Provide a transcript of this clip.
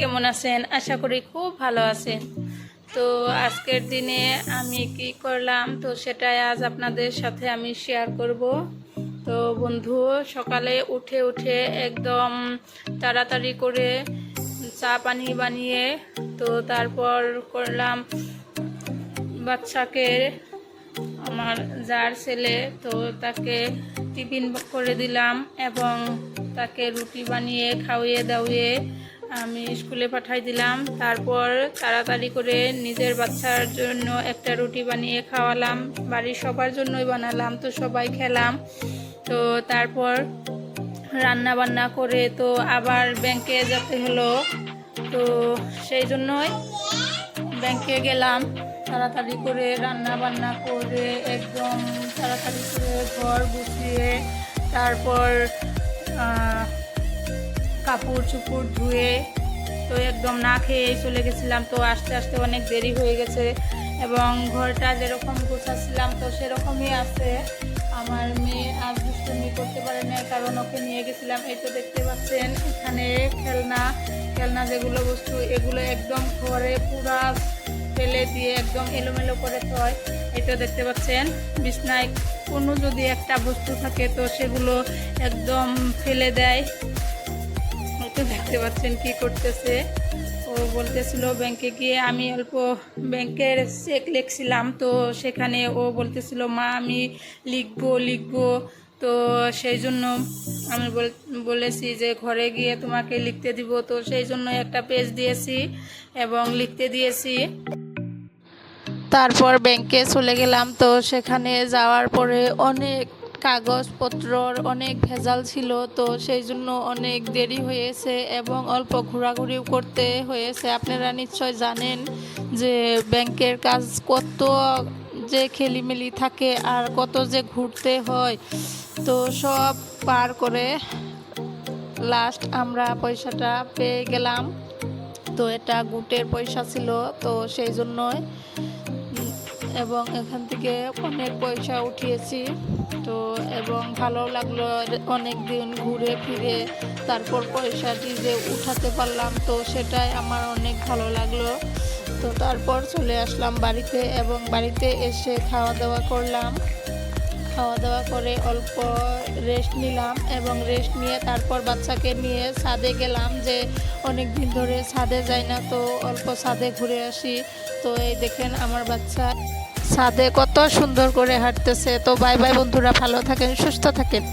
কেমন আছেন? আশা করি খুব ভালো আছেন। তো আজকের দিনে আমি কি করলাম? তো সেটাই আজ আপনাদের সাথে আমি শেয়ার করব। তো বন্ধু, সকালে উঠে উঠে একদম তাড়াতাড়ি করে চা পানি বানিয়ে, তো তারপর করলাম বাচ্চাকে আমার যার ছেলে, তো তাকে টিফিন করে দিলাম এবং তাকে রুটি বানিয়ে খাওয়িয়ে দাওয়িয়ে আমি স্কুলে পাঠাই দিলাম। তারপর তাড়াতাড়ি করে নিজের বাচ্চার জন্য একটা রুটি বানিয়ে খাওয়ালাম। বাড়ির সবার জন্যই বানালাম, তো সবাই খেলাম। তো তারপর রান্না বান্না করে তো আবার ব্যাংকে যেতে হলো। তো সেই জন্যই ব্যাংকে গেলাম। তাড়াতাড়ি করে রান্না বান্না করে একদম তাড়াতাড়ি করে ঘর গুছিয়ে তারপর কাপড় চুপড় ধুয়ে তো একদম না খেয়ে চলে গেছিলাম। তো আস্তে আস্তে অনেক দেরি হয়ে গেছে এবং ঘরটা যেরকম গোছাচ্ছিলাম তো সেরকমই আছে। আমার মেয়ে আজ দুষ্টুমি করতে পারে না কারণ ওকে নিয়ে গেছিলাম। এই তো দেখতে পাচ্ছেন, এখানে খেলনা খেলনা যেগুলো বস্তু, এগুলো একদম ঘরে পুরা ফেলে দিয়ে একদম এলোমেলো করে থয়। তো দেখতে পাচ্ছেন? বিছনায় কোনো যদি একটা বস্তু থাকে তো সেগুলো একদম ফেলে দেয়। তো দেখতে পাচ্ছেন কি করতেছে? ও বলতেছিল ব্যাংকে গিয়ে আমি অল্প ব্যাংকের চেক লিখছিলাম, তো সেখানে ও বলতেছিল, মা, আমি লিখব লিখব। তো সেই জন্য আমি বল- বলেছি যে ঘরে গিয়ে তোমাকে লিখতে দিব। তো সেই জন্য একটা পেজ দিয়েছি এবং লিখতে দিয়েছি। তারপর ব্যাংকে চলে গেলাম। তো সেখানে যাওয়ার পরে অনেক কাগজপত্রর অনেক ভেজাল ছিল। তো সেই জন্য অনেক দেরি হয়েছে এবং অল্প ঘোরাঘুরিও করতে হয়েছে। আপনারা নিশ্চয় জানেন যে ব্যাংকের কাজ কত যে খেলিমেলি থাকে আর কত যে ঘুরতে হয়। তো সব পার করে লাস্ট আমরা পয়সাটা পেয়ে গেলাম। তো এটা গুটের পয়সা ছিল। তো সেই জন্যই এবং এখান থেকে অনেক পয়সা উঠিয়েছি। তো এবং ভালো লাগল অনেক দিন ঘুরে ফিরে, তারপর পয়সাটি যে উঠাতে পারলাম, তো সেটাই আমার অনেক ভালো লাগল। তো তারপর চলে আসলাম বাড়িতে এবং বাড়িতে এসে খাওয়া দাওয়া করলাম। খাওয়া দাওয়া করে অল্প রেস্ট নিলাম এবং রেস্ট নিয়ে তারপর বাচ্চাকে নিয়ে ছাদে গেলাম যে অনেক দিন ধরে ছাদে যাই না, তো অল্প ছাদে ঘুরে আসি। তো এই দেখেন আমার বাচ্চা ছাদে কত সুন্দর করে হাঁটতেছে। তো বাই বাই বন্ধুরা, ভালো থাকেন, সুস্থ থাকেন।